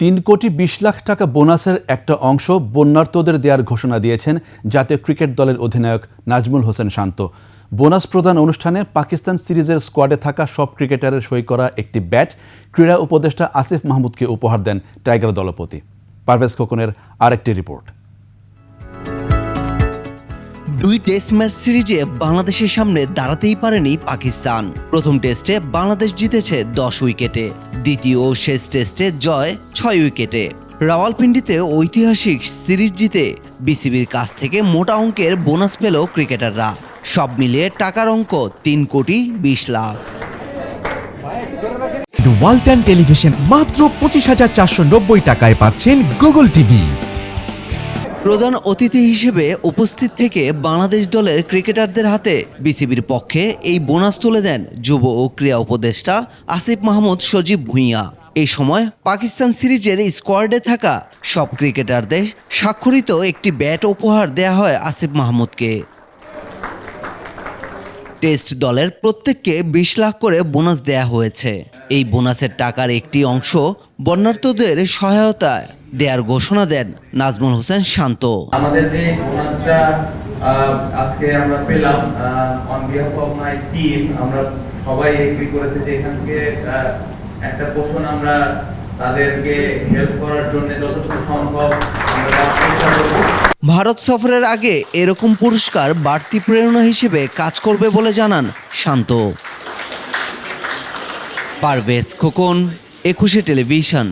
তিন কোটি বিশ লাখ টাকা বোনাসের একটা অংশ বন্যার্তদের দেওয়ার ঘোষণা দিয়েছেন জাতীয় ক্রিকেট দলের অধিনায়ক নাজমুল হোসেন শান্ত। বোনাস প্রদান অনুষ্ঠানে পাকিস্তান সিরিজের স্কোয়াডে থাকা সব ক্রিকেটারের সই করা একটি ব্যাট ক্রীড়া উপদেষ্টা আসিফ মাহমুদকে উপহার দেন টাইগার দলপতি। পারভেজ খোকনের আরেকটি রিপোর্ট। দুই টেস্ট ম্যাচ সিরিজে বাংলাদেশের সামনে দাঁড়াতেই পারেনি পাকিস্তান। প্রথম টেস্টে বাংলাদেশ জিতেছে দশ উইকেটে। দ্বিতীয় ও শেষ টেস্টে জয় ছয় উইকেটে। রাওয়ালপিন্ডিতে ঐতিহাসিক সিরিজ জিতে বিসিবির কাছ থেকে মোটা অঙ্কের বোনাস পেল ক্রিকেটাররা। সব মিলিয়ে টাকার অঙ্ক তিন কোটি বিশ লাখ। ওয়ালটন টেলিভিশন মাত্র পঁচিশ হাজার চারশো নব্বই টাকায় পাচ্ছেন গুগল টিভি। প্রধান অতিথি হিসেবে উপস্থিত থেকে বাংলাদেশ দলের ক্রিকেটারদের হাতে বিসিবির পক্ষে এই বোনাস তুলে দেন যুব ও ক্রীড়া উপদেষ্টা আসিফ মাহমুদ সজীব ভুঁইয়া। এই সময় পাকিস্তান সিরিজের স্কোয়াডে থাকা সব ক্রিকেটারদের স্বাক্ষরিত একটি ব্যাট উপহার দেয়া হয় আসিফ মাহমুদকে। টেস্ট দলের প্রত্যেককে বিশ লাখ করে বোনাস দেয়া হয়েছে। এই বোনাসের টাকার একটি অংশ বন্যার্তদের সহায়তায় দেয়ার ঘোষণা দেন নাজমুল হোসেন শান্ত। আমাদের যে বোনাসটা আজকে আমরা পেলাম on behalf of my team আমরা সবাই এগ্রি করেছে যে এখান থেকে একটা পোষণ আমরা তাদেরকে হেল্প করার জন্য যতটুকু সম্ভব আমরা ভারত সফরের আগে এরকম পুরস্কার বাড়তি প্রেরণা হিসেবে কাজ করবে বলে জানান শান্ত। পারভেজ খোকন, একুশে টেলিভিশন।